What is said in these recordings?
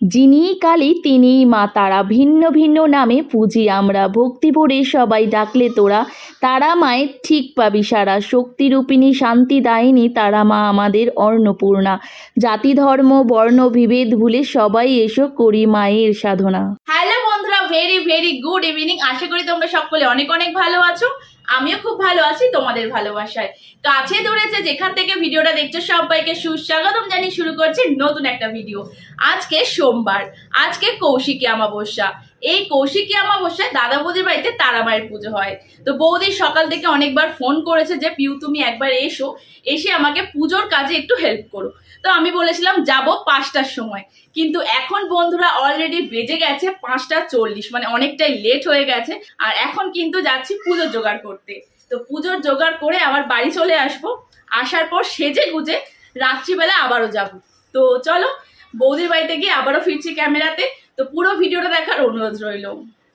যিনিই কালী তিনিই মা তারা ভিন্ন ভিন্ন নামে পুজি আমরা। ভক্তি ভরে সবাই ডাকলে তোরা। তারা মায়ের ঠিক পাবি সারা। শক্তিরূপিণী শান্তিদায়িনী তারা মা আমাদের অন্নপূর্ণা। জাতি, ধর্ম, বর্ণ, বিভেদ ভুলে সবাই এসো করি মায়ের সাধনা। হ্যালো বন্ধুরা ভেরি ভেরি গুড ইভিনিং আশা করি তোমরা সকলে অনেক অনেক ভালো আছো। আমিও খুব ভালো আছি, তোমাদের ভালোবাসায়। কাছে ধরেছে যেখান থেকে ভিডিওটা দেখছ, সবাইকে সুস্বাগতম জানিয়ে শুরু করছি নতুন একটা ভিডিও। আজকে সোমবার, আজকে কৌশিকী অমাবস্যা। এই কৌশিকী অমাবস্যায় দাদা বৌদির বাড়িতে তারা মায়ের পুজো হয়। তো বৌদি সকাল থেকে অনেকবার ফোন করেছে যে, পিউ, তুমি একবার এসো, এসে আমাকে পুজোর কাজে একটু হেল্প করো। তো আমি বলেছিলাম, যাব পাঁচটার সময়। কিন্তু এখন বন্ধুরা অলরেডি বেজে গেছে পাঁচটা চল্লিশ মানে অনেকটাই লেট হয়ে গেছে। আর এখন কিন্তু যাচ্ছি পুজোর জোগাড় করতে। তো পুজোর জোগাড় করে আবার বাড়ি চলে আসব। আসার পর সেজে গুজে রাত্রিবেলা আবারও যাব। তো চলো, বৌদির বাড়িতে গিয়ে আবারও ফিরছি ক্যামেরাতে। তো পুরো ভিডিওটা দেখার অনুরোধ রইল।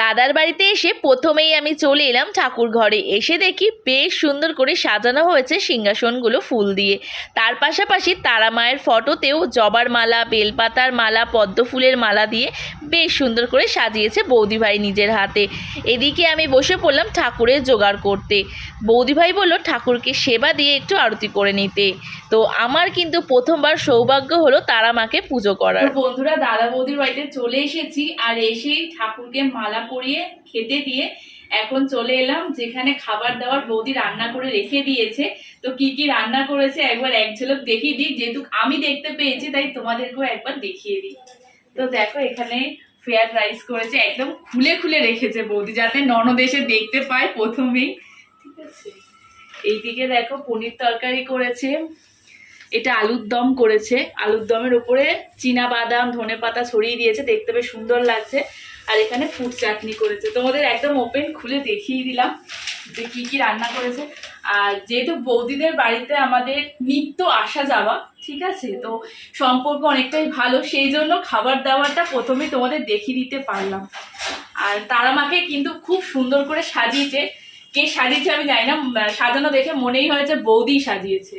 দাদার বাড়িতে এসে প্রথমেই আমি চলে এলাম ঠাকুর ঘরে। এসে দেখি বেশ সুন্দর করে সাজানো হয়েছে সিংহাসনগুলো ফুল দিয়ে। তার পাশাপাশি তারা মায়ের ফটোতেও জবার মালা, বেলপাতার মালা, পদ্ম ফুলের মালা দিয়ে বেশ সুন্দর করে সাজিয়েছে বৌদিভাই নিজের হাতে। এদিকে আমি বসে পড়লাম ঠাকুরের জোগাড় করতে। বৌদিভাই বলল, ঠাকুরকে সেবা দিয়ে একটু আরতি করে নিতে। তো আমার কিন্তু প্রথমবার সৌভাগ্য হলো তারা মাকে পুজো করার। বন্ধুরা, দাদা বৌদির বাড়িতে চলে এসেছি আর এসেই ঠাকুরকে মালা পরিয়ে খেতে দিয়ে এখন চলে এলাম, যেখানে খাবার দাবার বৌদি রান্না করে রেখে দিয়েছে। তো কি কি রান্না করেছে একবার এক ঝলক দেখিয়ে দিই, যেহেতু আমি দেখতে পেয়েছি, তাই তোমাদেরকেও একবার দেখিয়ে দিই। তো দেখো, এখানে ফ্রাইড রাইস করেছে, একদম খুলে খুলে রেখেছে বৌদি, যাতে ননদ দেখতে পায় প্রথমেই। ঠিক আছে? এইদিকে দেখো, পনির তরকারি করেছে। এটা আলুর দম করেছে। আলুর দমের উপরে চীনা বাদাম, ধনে পাতা ছড়িয়ে দিয়েছে। দেখতে বেশ সুন্দর লাগছে। আর এখানে ফুড চাটনি করেছে। তোমাদের একদম ওপেন খুলে দেখিয়ে দিলাম যে কী কী রান্না করেছে। আর যেহেতু বৌদিদের বাড়িতে আমাদের নিত্য আসা যাওয়া, ঠিক আছে? তো সম্পর্ক অনেকটাই ভালো, সেই জন্য খাবার দাবারটা প্রথমে তোমাদের দেখিয়ে দিতে পারলাম। আর তারা মাকে কিন্তু খুব সুন্দর করে সাজিয়েছে। কে সাজিয়েছে আমি জানি না। সাজানো দেখে মনেই হয়েছে বৌদি সাজিয়েছে।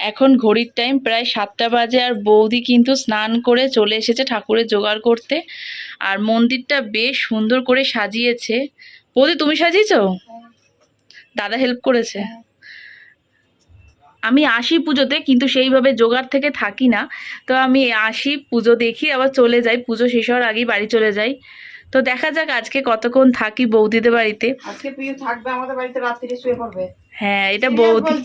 এখন ঘড়ির টাইম প্রায় সাতটা বাজে আর বৌদি কিন্তু স্নান করে চলে এসেছে ঠাকুরের জোগাড় করতে। আর মন্দিরটা বেশ সুন্দর করে সাজিয়েছে। বৌদি, তুমি সাজিয়েছো? দাদা হেল্প করেছে। আমি আসি পুজোতে, কিন্তু সেইভাবে জোগাড় থেকে থাকি না। তো আমি আসি, পুজো দেখি, আবার চলে যাই। পুজো শেষ হওয়ার আগেই বাড়ি চলে যাই। তো দেখা যাক আজকে কতক্ষণ থাকি বৌদিদের বাড়িতে। আজকে প্রিয় থাকবে আমাদের বাড়িতে রাত্রিরে শুয়ে পড়বে। হ্যাঁ এটা বৌদি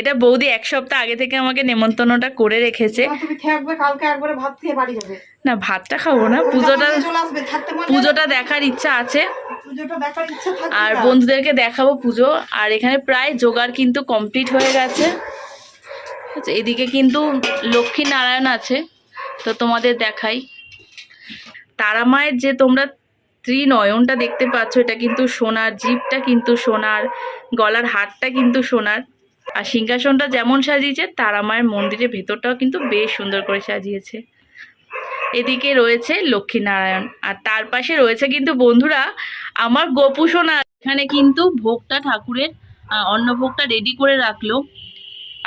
এটা বৌদি এক সপ্তাহ আগে থেকে আমাকে নেমন্তন্নটা করে রেখেছে। না, তুমি থাকবে কালকে একবারে ভাত খেয়ে বাড়ি যাবে। না ভাতটা খাব না পুজোটা? পুজোটা দেখার ইচ্ছা আছে। আর বন্ধুদেরকে দেখাবো পুজো। আর এখানে প্রায় জোগাড় কিন্তু কমপ্লিট হয়ে গেছে। আচ্ছা, এদিকে কিন্তু লক্ষ্মী নারায়ণ আছে তো তোমাদের দেখাই। তারা মায়ের যে তোমরা ত্রিনয়নটা দেখতে পাচ্ছ, এটা কিন্তু সোনার জিপটা কিন্তু সোনার, গলার হারটা কিন্তু সোনার। আর সিংহাসনটা যেমন সাজিয়েছে তারা মায়ের মন্দিরের ভেতরটাও কিন্তু বেশ সুন্দর করে সাজিয়েছে। এদিকে রয়েছে লক্ষ্মীনারায়ণ, আর তার পাশে রয়েছে কিন্তু বন্ধুরা আমার গোপু সোনা। এখানে কিন্তু ভোগটা ঠাকুরের অন্নভোগটা রেডি করে রাখল।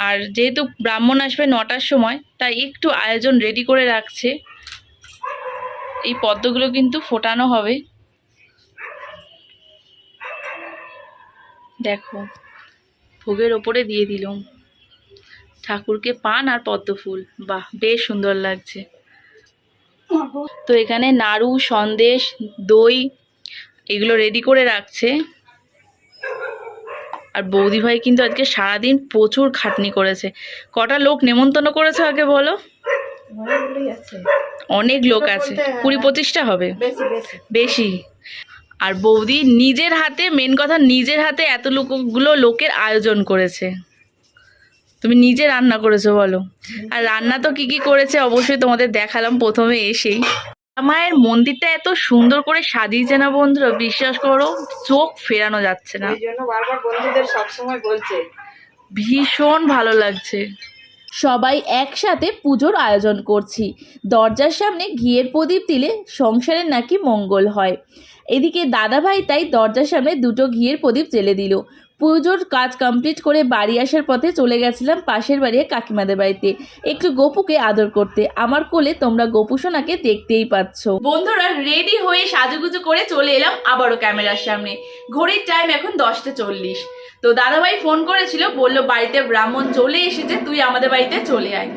আর যেহেতু ব্রাহ্মণ আসবে নটার সময়, তাই একটু আয়োজন রেডি করে রাখছে। এই পদ্মগুলো কিন্তু ফোটানো হবে। দেখো, ভোগের ওপরে দিয়ে দিলাম। ঠাকুরকে পান আর পদ্ম ফুল বাহ, বেশ সুন্দর লাগছে। তো এখানে নাড়ু, সন্দেশ, দই, এগুলো রেডি করে রাখছে। আর বৌদি ভাই কিন্তু আজকে সারাদিন প্রচুর খাটনি করেছে। কটা লোক নেমন্তন্ন করেছে আগে বলো। অনেক লোক আছে। কুড়ি পঁচিশটা হবে। বেশি আর বৌদি নিজের হাতে মেন কথা নিজের হাতে এত লোকগুলো লোকের আয়োজন করেছে। তুমি নিজে রান্না করেছ বলো। আর রান্না তো কি কি করেছে অবশ্যই তোমাদের দেখালাম প্রথমে এসেই। মায়ের মন্দিরটা এত সুন্দর করে সাজিয়েছে না বন্ধুরা? বিশ্বাস করো চোখ ফেরানো যাচ্ছে না। বারবার বন্ধুদের সবসময় বলছে। ভীষণ ভালো লাগছে। সবাই একসাথে পুজোর আয়োজন করছি। দরজার সামনে ঘিয়ের প্রদীপ দিলে সংসারের নাকি মঙ্গল হয়। এদিকে দাদাভাই তাই দরজার সামনে দুটো ঘিয়ের প্রদীপ জেলে দিল। পুজোর কাজ কমপ্লিট করে বাড়ি আসার পথে চলে গেছিলাম পাশের বাড়ি কাকিমাদের বাড়িতে। একটু গোপুকে আদর করতে। আমার কোলে তোমরা গোপু সোনাকে দেখতেই পাচ্ছ। বন্ধুরা রেডি হয়ে সাজুগুজু করে চলে এলাম আবারও ক্যামেরার সামনে। ঘড়ির টাইম এখন দশটা চল্লিশ। তো দাদাভাই ফোন করেছিল, বলল, বাড়িতে ব্রাহ্মণ চলে এসেছে, তুই আমাদের বাড়িতে চলে আয়।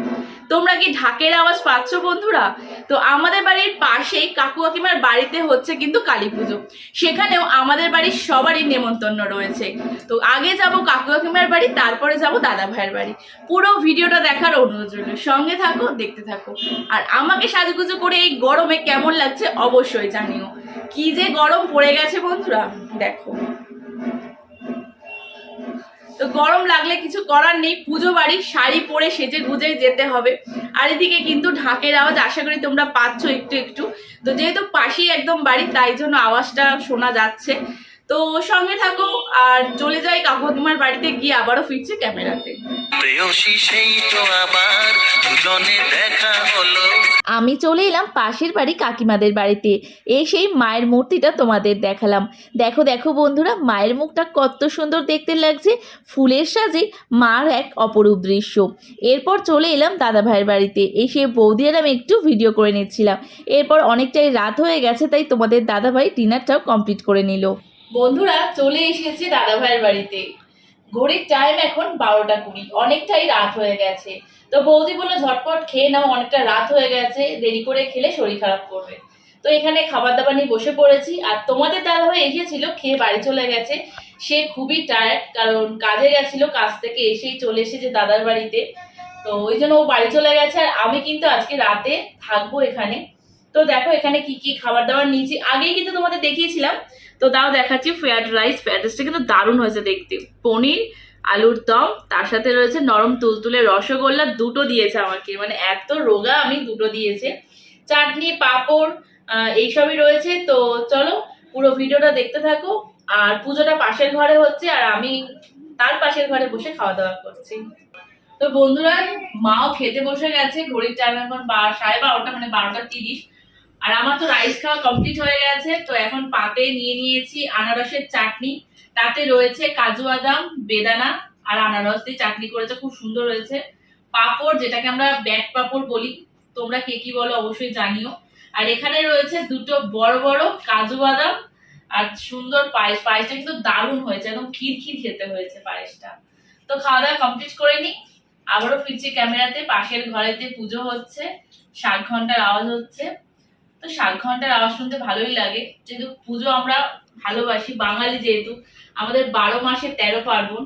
তোমরা কি ঢাকের আওয়াজ পাচ্ছ বন্ধুরা? তো আমাদের বাড়ির পাশেই কাকু কাকিমার বাড়িতে হচ্ছে কিন্তু কালী পুজো। সেখানেও আমাদের বাড়ির সবারই নেমন্তন্ন রয়েছে। তো আগে যাব কাকু কাকিমার বাড়ি, তারপরে যাব দাদা ভাইয়ের বাড়ি। পুরো ভিডিওটা দেখার অনুরোধ রইল। সঙ্গে থাকো, দেখতে থাকো। আর আমাকে সাজুগুজু করে এই গরমে কেমন লাগছে অবশ্যই জানিও। কি যে গরম পড়ে গেছে বন্ধুরা, দেখো। তো গরম লাগলে কিছু করার নেই, পুজো বাড়ি, শাড়ি পরে সেজে গুজে যেতে হবে। আর এদিকে কিন্তু ঢাকের আওয়াজ, আশা করি তোমরা পাচ্ছ একটু একটু। তো যেহেতু পাশেই একদম বাড়ি, তাই জন্য আওয়াজটা শোনা যাচ্ছে। তো সঙ্গে থাকো আর চলে যাই কাকু তোমার বাড়িতে গিয়ে আবারও ফিরছে ক্যামেরাতে। প্রেয়সী সেই তো আবার দুজনে দেখা হলো। আমি চলে এলাম পাশের বাড়ি কাকিমাদের বাড়িতে। এই সেই মায়ের মূর্তিটা তোমাদের দেখালাম। দেখো দেখো বন্ধুরা মায়ের মুখটা কত সুন্দর দেখতে লাগছে। ফুলের সাজে মার এক অপরূপ দৃশ্য। এরপর চলে এলাম দাদা ভাইয়ের বাড়িতে। এসে বৌদি আর আমি একটু ভিডিও করে নিচ্ছিলাম। এরপর অনেকটাই রাত হয়ে গেছে তাই তোমাদের দাদা ভাই ডিনারটাও কমপ্লিট করে নিল। বন্ধুরা চলে এসেছে দাদা ভাইয়ের বাড়িতে। ঘড়ির টাইম এখন বারোটা কুড়ি, অনেকটাই রাত হয়ে গেছে। তো বৌদি বলল, ঝটপট খেয়ে নাও, অনেকটা রাত হয়ে গেছে, দেরি করে খেলে শরীর খারাপ করবে। তো এখানে খাবার দাবার নিয়ে বসে পড়েছি, আর তোমাদের দাদা ভাই এসেছিল, খেয়ে বাড়ি চলে গেছে। সে খুবই টায়ার্ড কারণ কাজে গেছিল, কাজ থেকে এসেই চলে এসেছে দাদার বাড়িতে। তো ওই জন্য ও বাড়ি চলে গেছে, আর আমি কিন্তু আজকে রাতে থাকব এখানে। তো দেখো এখানে কি কি খাবার দাবার নিয়েছি। আগেই কিন্তু তোমাদের দেখিয়েছিলাম তো তাও দেখাচ্ছি ফ্রায়েড রাইস ফ্রাইড রাইসটা কিন্তু দারুণ হয়েছে দেখতে। পনির, আলুর দম, তার সাথে রয়েছে নরম তুলতুলে রসগোল্লা, দুটো দিয়েছে আমাকে। মানে এত রোগা আমি দুটো দিয়েছে। চাটনি, পাঁপড় এইসবই রয়েছে। তো চলো পুরো ভিডিওটা দেখতে থাকো। আর পুজোটা পাশের ঘরে হচ্ছে, আর আমি তার পাশের ঘরে বসে খাওয়া দাওয়া করছি। তো বন্ধুরা, মাও খেতে বসে গেছে। ঘড়ির টাইম এখন বা- সাড়ে বারোটা মানে বারোটা তিরিশ। আর আমার তো রাইস খাওয়া কমপ্লিট হয়ে গেছে, তো এখন পাতে নিয়ে নিয়েছি আনারসের চাটনি। তাতে রয়েছে কাজু বাদাম, বেদানা আর আনারস দিয়ে চাটনি করেছে, খুব সুন্দর হয়েছে। পাপড়, যেটাকে আমরা ব্যাট পাঁপড় বলি, তোমরা কে কি বলো অবশ্যই জানিও। আর এখানে রয়েছে দুটো বড় বড় কাজু বাদাম আর সুন্দর পায়েস। পায়েসটা কিন্তু দারুণ হয়েছে, একদম ক্ষীর খেতে হয়েছে পায়েসটা। তো খাওয়া দাওয়া কমপ্লিট করে নিই। আবারও ফিরছি ক্যামেরাতে, পাশের ঘরেতে পুজো হচ্ছে শাক ঘণ্টার আওয়াজ হচ্ছে। তো সাত ঘণ্টার আওয়াজ শুনতে ভালোই লাগে। যেহেতু পুজো আমরা ভালোবাসি, বাঙালি যেহেতু, আমাদের বারো মাসে তেরো পার্বণ।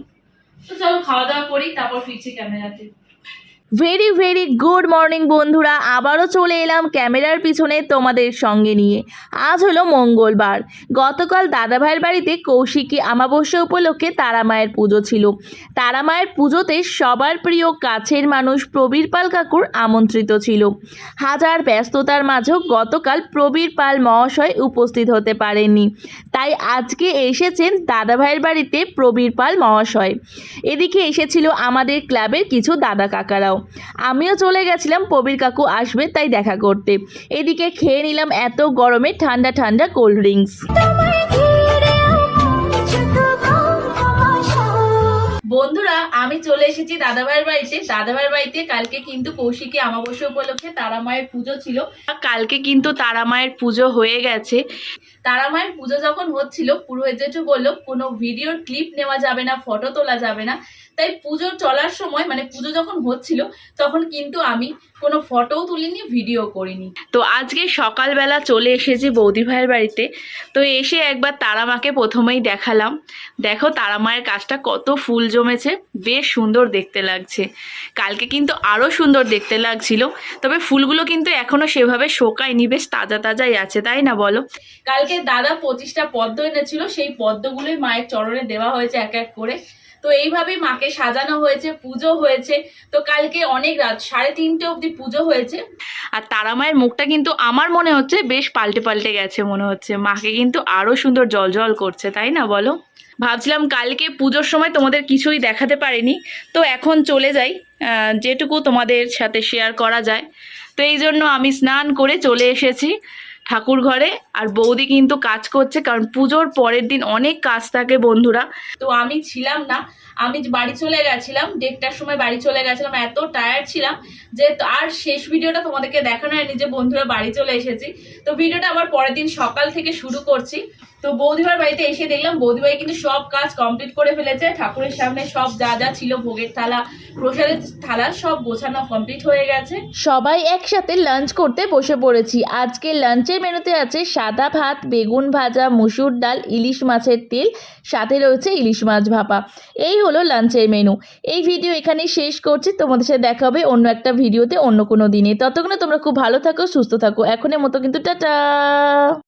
তো চলো খাওয়া দাওয়া করি, তারপর ফিরছি ক্যামেরাতে। ভেরি ভেরি গুড মর্নিং বন্ধুরা। আবারও চলে এলাম ক্যামেরার পিছনে তোমাদের সঙ্গে নিয়ে। আজ হলো মঙ্গলবার। গতকাল দাদাভাইয়ের বাড়িতে কৌশিকী আমাবস্যা উপলক্ষে তারা মায়ের পুজো ছিল। তারা মায়ের পুজোতে সবার প্রিয় কাছের মানুষ প্রবীর পাল কাকুর আমন্ত্রিত ছিল। হাজার ব্যস্ততার মাঝেও গতকাল প্রবীর পাল মহাশয় উপস্থিত হতে পারেননি। তাই আজকে এসেছেন দাদাভাইয়ের বাড়িতে প্রবীর পাল মহাশয়। এদিকে এসেছিল আমাদের ক্লাবের কিছু দাদা কাকারাও। আমিও চলে গেছিলাম, প্রবীর কাকু আসবে তাই দেখা করতে। এদিকে খেয়ে নিলাম এত গরমে ঠান্ডা ঠান্ডা কোল্ড ড্রিঙ্কস। বন্ধুরা, আমি চলে এসেছি দাদাভাইয়ের বাড়িতে। দাদাভাইয়ের বাড়িতে কালকে কিন্তু কৌশিকী আমাবস্যা উপলক্ষে তারা মায়ের পুজো ছিল। কালকে কিন্তু তারা মায়ের পুজো হয়ে গেছে। তারা মায়ের পুজো যখন হচ্ছিল, পুরোহিত জেঠু বলল, কোনো ভিডিওর ক্লিপ নেওয়া যাবে না, ফটো তোলা যাবে না। তাই পুজো চলার সময় মানে পুজো যখন হচ্ছিল, তখন কিন্তু আমি কোনো ফটোও তুলিনি ভিডিও করিনি। তো আজকে সকালবেলা চলে এসেছি বৌদি ভাইয়ের বাড়িতে। তো এসে একবার তারা মাকে প্রথমেই দেখালাম। দেখো তারা মায়ের কাজটা কত ফুল জমেছে, বেশ সুন্দর দেখতে লাগছে। কালকে কিন্তু আরও সুন্দর দেখতে লাগছিল, তবে ফুলগুলো কিন্তু এখনও সেভাবে শোকায়নি, বেশ তাজা তাজাই আছে, তাই না বলো? কালকে দাদা পঁচিশটা পদ্ম এনেছিল, সেই পদ্মগুলোই মায়ের চরণে দেওয়া হয়েছে এক এক করে। তো এইভাবেই মাকে সাজানো হয়েছে, পুজো হয়েছে। তো কালকে অনেক রাত, সাড়ে তিনটে অবধি পুজো হয়েছে। আর তারা মায়ের মুখটা কিন্তু আমার মনে হচ্ছে বেশ পাল্টে পাল্টে গেছে মনে হচ্ছে। মাকে কিন্তু আরও সুন্দর জল জল করছে, তাই না বলো? ভাবছিলাম কালকে পুজোর সময় তোমাদের কিছুই দেখাতে পারিনি। তো এখন চলে যাই যেটুকু তোমাদের সাথে শেয়ার করা যায়। তো এই জন্য আমি স্নান করে চলে এসেছি। ঠাকুর ঘরে আর বৌদি কিন্তু কাজ করছে, কারণ পুজোর পরের দিন অনেক কাজ থাকে বন্ধুরা। তো আমি ছিলাম না, আমি বাড়ি চলে গেছিলাম, দেড়টার সময় বাড়ি চলে গেছিলাম, এত টায়ার্ড ছিলাম যে আর শেষ ভিডিওটা তোমাদেরকে দেখানো হয়নি যে বন্ধুরা বাড়ি চলে এসেছি। তো ভিডিওটা আবার পরের দিন সকাল থেকে শুরু করছি। তো বৌদিবার বাড়িতে এসে দেখলাম বৌদিভাই কিন্তু সব কাজ কমপ্লিট করে ফেলেছে। ঠাকুরের সামনে সব যা যা ছিল, ভোগের থালা, প্রসাদের থালা, সব গোছানো কমপ্লিট হয়ে গেছে। সবাই একসাথে লাঞ্চ করতে বসে পড়েছি। আজকে লাঞ্চের মেনুতে আছে সাদা ভাত, বেগুন ভাজা, মুসুর ডাল, ইলিশ মাছের তেল, সাথে রয়েছে ইলিশ মাছ ভাপা। এই হলো লাঞ্চের মেনু এই ভিডিও এখানেই শেষ করছি। তোমাদের সাথে দেখা হবে অন্য একটা ভিডিওতে অন্য কোনো দিনে। ততক্ষণে তোমরা খুব ভালো থাকো, সুস্থ থাকো। এখনের মতো কিন্তু টাটা!